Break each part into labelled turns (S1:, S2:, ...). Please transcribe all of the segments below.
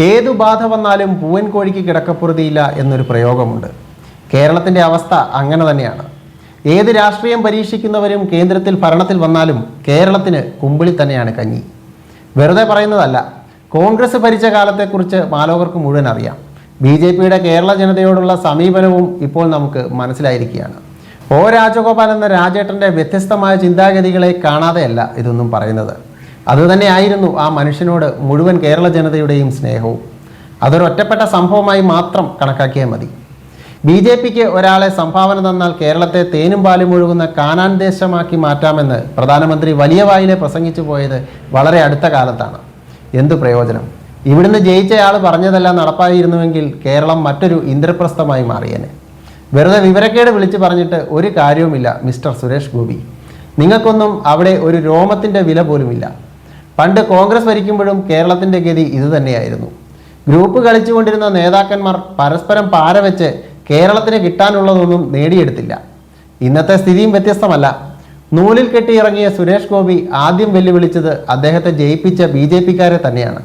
S1: ഏതു ബാധ വന്നാലും പൂവൻ കോഴിക്ക് കിടക്കപ്പുറതിയില്ല എന്നൊരു പ്രയോഗമുണ്ട്. കേരളത്തിന്റെ അവസ്ഥ അങ്ങനെ തന്നെയാണ്. ഏത് രാഷ്ട്രീയം പരീക്ഷിക്കുന്നവരും കേന്ദ്രത്തിൽ ഭരണത്തിൽ വന്നാലും കേരളത്തിന് കുമ്പിളി തന്നെയാണ് കഞ്ഞി. വെറുതെ പറയുന്നതല്ല കോൺഗ്രസ് ഭരിച്ച കാലത്തെക്കുറിച്ച് മാലോകർക്ക് മുഴുവൻ അറിയാം. ബി ജെ പിയുടെ കേരള ജനതയോടുള്ള സമീപനവും ഇപ്പോൾ നമുക്ക് മനസ്സിലായിരിക്കുകയാണ്. ഒ രാജഗോപാൽ എന്ന രാജേട്ടന്റെ വ്യത്യസ്തമായ ചിന്താഗതികളെ കാണാതെയല്ല ഇതൊന്നും പറയുന്നത്. അതുതന്നെയായിരുന്നു ആ മനുഷ്യനോട് മുഴുവൻ കേരള ജനതയുടെയും സ്നേഹവും. അതൊരൊറ്റപ്പെട്ട സംഭവമായി മാത്രം കണക്കാക്കിയാൽ മതി. ബി ജെ പിക്ക് ഒരാളെ സംഭാവന തന്നാൽ കേരളത്തെ തേനും പാലും ഒഴുകുന്ന കാനാൻ ദേശമാക്കി മാറ്റാമെന്ന് പ്രധാനമന്ത്രി വലിയ വായിലെ പ്രസംഗിച്ചു പോയത് വളരെ അടുത്ത കാലത്താണ്. എന്തു പ്രയോജനം? ഇവിടുന്ന് ജയിച്ചയാൾ പറഞ്ഞതെല്ലാം നടപ്പായിരുന്നുവെങ്കിൽ കേരളം മറ്റൊരു ഇന്ദ്രപ്രസ്ഥമായി മാറിയേനെ. വെറുതെ വിവരക്കേട് വിളിച്ചു പറഞ്ഞിട്ട് ഒരു കാര്യവുമില്ല മിസ്റ്റർ സുരേഷ് ഗോപി. നിങ്ങൾക്കൊന്നും അവിടെ ഒരു രോമത്തിന്റെ വില പോലുമില്ല. പണ്ട് കോൺഗ്രസ് ഭരിക്കുമ്പോഴും കേരളത്തിന്റെ ഗതി ഇതുതന്നെയായിരുന്നു ഗ്രൂപ്പ് കളിച്ചുകൊണ്ടിരുന്ന നേതാക്കന്മാർ പരസ്പരം പാര വെച്ച് കേരളത്തിന് കിട്ടാനുള്ളതൊന്നും നേടിയെടുത്തില്ല. ഇന്നത്തെ സ്ഥിതിയും വ്യത്യസ്തമല്ല. നൂലിൽ കെട്ടിയിറങ്ങിയ സുരേഷ് ഗോപി ആദ്യം വെല്ലുവിളിച്ചത് അദ്ദേഹത്തെ ജയിപ്പിച്ച ബി ജെ പിക്കാരെ തന്നെയാണ്.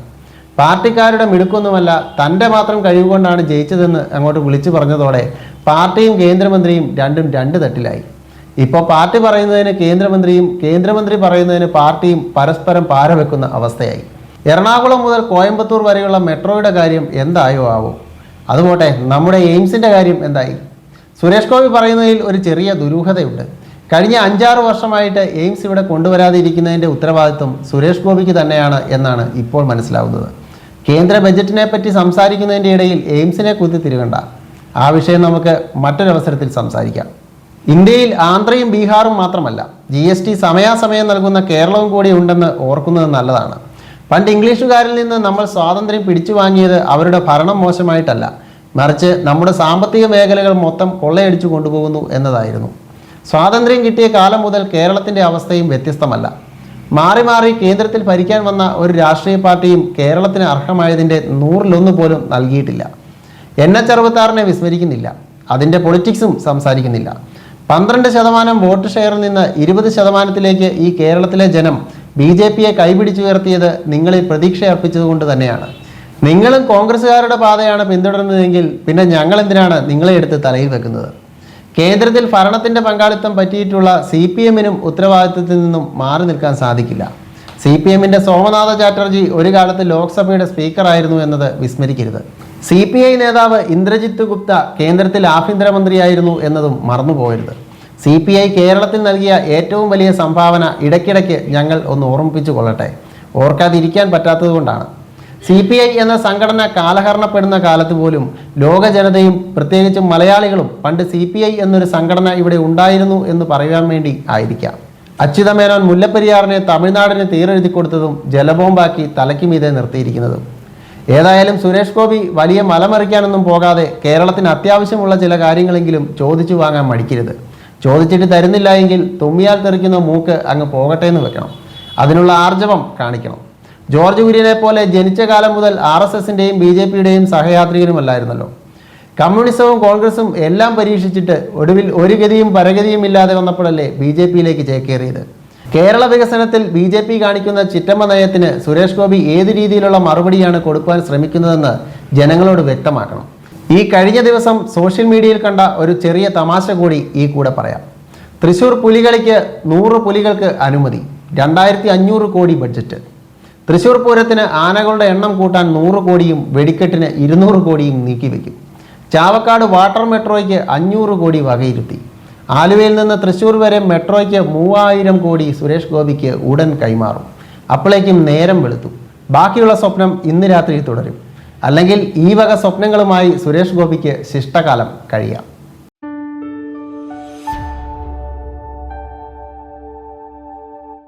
S1: പാർട്ടിക്കാരുടെ മിടുക്കൊന്നുമല്ല തന്റെ മാത്രം കഴിവുകൊണ്ടാണ് ജയിച്ചതെന്ന് അങ്ങോട്ട് വിളിച്ചു പറഞ്ഞതോടെ പാർട്ടിയും കേന്ദ്രമന്ത്രിയും രണ്ടും രണ്ട് തട്ടിലായി. ഇപ്പോൾ പാർട്ടി പറയുന്നതിന് കേന്ദ്രമന്ത്രിയും കേന്ദ്രമന്ത്രി പറയുന്നതിന് പാർട്ടിയും പരസ്പരം പാരവെക്കുന്ന അവസ്ഥയായി. എറണാകുളം മുതൽ കോയമ്പത്തൂർ വരെയുള്ള മെട്രോയുടെ കാര്യം എന്തായോ ആവോ? അതുപോട്ടെ നമ്മുടെ എയിംസിന്റെ കാര്യം എന്തായി? സുരേഷ് ഗോപി പറയുന്നതിൽ ഒരു ചെറിയ ദുരൂഹതയുണ്ട്. കഴിഞ്ഞ അഞ്ചാറ് വർഷമായിട്ട് എയിംസ് ഇവിടെ കൊണ്ടുവരാതിരിക്കുന്നതിന്റെ ഉത്തരവാദിത്വം സുരേഷ് ഗോപിക്ക് തന്നെയാണ് എന്നാണ് ഇപ്പോൾ മനസ്സിലാവുന്നത്. കേന്ദ്ര ബജറ്റിനെ പറ്റി സംസാരിക്കുന്നതിന്റെ ഇടയിൽ എയിംസിനെ കുത്തി തിരുകണ്ട. ആ വിഷയം നമുക്ക് മറ്റൊരവസരത്തിൽ സംസാരിക്കാം. ഇന്ത്യയിൽ ആന്ധ്രയും ബീഹാറും മാത്രമല്ല ജി എസ് ടി സമയാസമയം നൽകുന്ന കേരളവും കൂടി ഉണ്ടെന്ന് ഓർക്കുന്നത് നല്ലതാണ്. പണ്ട് ഇംഗ്ലീഷുകാരിൽ നിന്ന് നമ്മൾ സ്വാതന്ത്ര്യം പിടിച്ചു വാങ്ങിയത് അവരുടെ ഭരണം മോശമായിട്ടല്ല മറിച്ച് നമ്മുടെ സാമ്പത്തിക മേഖലകൾ മൊത്തം കൊള്ളയടിച്ചു കൊണ്ടുപോകുന്നു എന്നതായിരുന്നു. സ്വാതന്ത്ര്യം കിട്ടിയ കാലം മുതൽ കേരളത്തിന്റെ അവസ്ഥയും വ്യത്യസ്തമല്ല. മാറി മാറി കേന്ദ്രത്തിൽ ഭരിക്കാൻ വന്ന ഒരു രാഷ്ട്രീയ പാർട്ടിയും കേരളത്തിന് അർഹമായതിന്റെ നൂറിലൊന്ന് പോലും നൽകിയിട്ടില്ല. എൻ എച്ച് അറുപത്താറിനെ വിസ്മരിക്കുന്നില്ല. അതിന്റെ പൊളിറ്റിക്സും സംസാരിക്കുന്നില്ല. പന്ത്രണ്ട് ശതമാനം വോട്ട് ഷെയറിൽ നിന്ന് ഇരുപത് ശതമാനത്തിലേക്ക് ഈ കേരളത്തിലെ ജനം ബി ജെ പിയെ കൈപിടിച്ചുയർത്തിയത് നിങ്ങളിൽ പ്രതീക്ഷ അർപ്പിച്ചതുകൊണ്ട് തന്നെയാണ്. നിങ്ങളും കോൺഗ്രസ്സുകാരുടെ പാതയാണ് പിന്തുടരുന്നതെങ്കിൽ പിന്നെ ഞങ്ങൾ എന്തിനാണ് നിങ്ങളെ എടുത്ത് തലയിൽ വെക്കുന്നത്? കേന്ദ്രത്തിൽ ഭരണത്തിന്റെ പങ്കാളിത്തം പറ്റിയിട്ടുള്ള സി പി എമ്മിനും ഉത്തരവാദിത്തത്തിൽ നിന്നും മാറി നിൽക്കാൻ സാധിക്കില്ല. സി പി എമ്മിന്റെ സോമനാഥ ചാറ്റർജി ഒരു കാലത്ത് ലോക്സഭയുടെ സ്പീക്കറായിരുന്നു എന്നത് വിസ്മരിക്കരുത്. സി പി ഐ നേതാവ് ഇന്ദ്രജിത്ത് ഗുപ്ത കേന്ദ്രത്തിൽ ആഭ്യന്തരമന്ത്രിയായിരുന്നു എന്നതും മറന്നുപോകരുത്. സി പി ഐ കേരളത്തിൽ നൽകിയ ഏറ്റവും വലിയ സംഭാവന ഇടയ്ക്കിടയ്ക്ക് ഞങ്ങൾ ഒന്ന് ഓർമ്മിപ്പിച്ചു കൊള്ളട്ടെ. ഓർക്കാതിരിക്കാൻ പറ്റാത്തതുകൊണ്ടാണ് സി പി ഐ എന്ന സംഘടന കാലഹരണപ്പെടുന്ന കാലത്ത് പോലും ലോക ജനതയും പ്രത്യേകിച്ചും മലയാളികളും പണ്ട് സി പി ഐ എന്നൊരു സംഘടന ഇവിടെ ഉണ്ടായിരുന്നു എന്ന് പറയാൻ വേണ്ടി ആയിരിക്കാം. അച്യുതമേനോൻ മുല്ലപ്പെരിയാറിനെ തമിഴ്നാടിന് തീരെഴുതി കൊടുത്തതും ജലബോംബാക്കി തലയ്ക്ക് മീതെ നിർത്തിയിരിക്കുന്നതും. ഏതായാലും സുരേഷ് ഗോപി വലിയ മലമറിക്കാനൊന്നും പോകാതെ കേരളത്തിന് അത്യാവശ്യമുള്ള ചില കാര്യങ്ങളെങ്കിലും ചോദിച്ചു വാങ്ങാൻ മടിക്കരുത്. ചോദിച്ചിട്ട് തരുന്നില്ല എങ്കിൽ തുമ്മിയാൽ തെറിക്കുന്ന മൂക്ക് അങ്ങ് പോകട്ടെ എന്ന് വെക്കണം. അതിനുള്ള ആർജവം കാണിക്കണം. ജോർജ് കുര്യനെ പോലെ ജനിച്ച കാലം മുതൽ ആർ എസ് എസിന്റെയും ബി ജെ പിയുടെയും സഹയാത്രികരുമല്ലായിരുന്നല്ലോ കമ്മ്യൂണിസവും കോൺഗ്രസും എല്ലാം പരീക്ഷിച്ചിട്ട് ഒടുവിൽ ഒരു ഗതിയും പരഗതിയും ഇല്ലാതെ വന്നപ്പോഴല്ലേ ബി ജെ പിയിലേക്ക് ചേക്കേറിയത്. കേരള വികസനത്തിൽ ബി ജെ പി കാണിക്കുന്ന ചിറ്റമ്മ നയത്തിന് സുരേഷ് ഗോപി ഏത് രീതിയിലുള്ള മറുപടിയാണ് കൊടുക്കുവാൻ ശ്രമിക്കുന്നതെന്ന് ജനങ്ങളോട് വ്യക്തമാക്കണം. ഈ കഴിഞ്ഞ ദിവസം സോഷ്യൽ മീഡിയയിൽ കണ്ട ഒരു ചെറിയ തമാശ കൂടി ഈ കൂടെ പറയാം. തൃശൂർ പുലികളിക്ക് നൂറ് പുലികൾക്ക് അനുമതി രണ്ടായിരത്തി അഞ്ഞൂറ് കോടി ബഡ്ജറ്റ്. തൃശൂർ പൂരത്തിന് ആനകളുടെ എണ്ണം കൂട്ടാൻ നൂറ് കോടിയും വെടിക്കെട്ടിന് ഇരുന്നൂറ് കോടിയും നീക്കിവെക്കും. ചാവക്കാട് വാട്ടർ മെട്രോയ്ക്ക് അഞ്ഞൂറ് കോടി വകയിരുത്തി. ആലുവയിൽ നിന്ന് തൃശ്ശൂർ വരെ മെട്രോയ്ക്ക് മൂവായിരം കോടി സുരേഷ് ഗോപിക്ക് ഉടൻ കൈമാറും. അപ്പോഴേക്കും നേരം വെളുത്തു. ബാക്കിയുള്ള സ്വപ്നം ഇന്ന് രാത്രി തുടരും. അല്ലെങ്കിൽ ഈ വക സ്വപ്നങ്ങളുമായി സുരേഷ് ഗോപിക്ക് ശിഷ്ടകാലം കഴിയാം.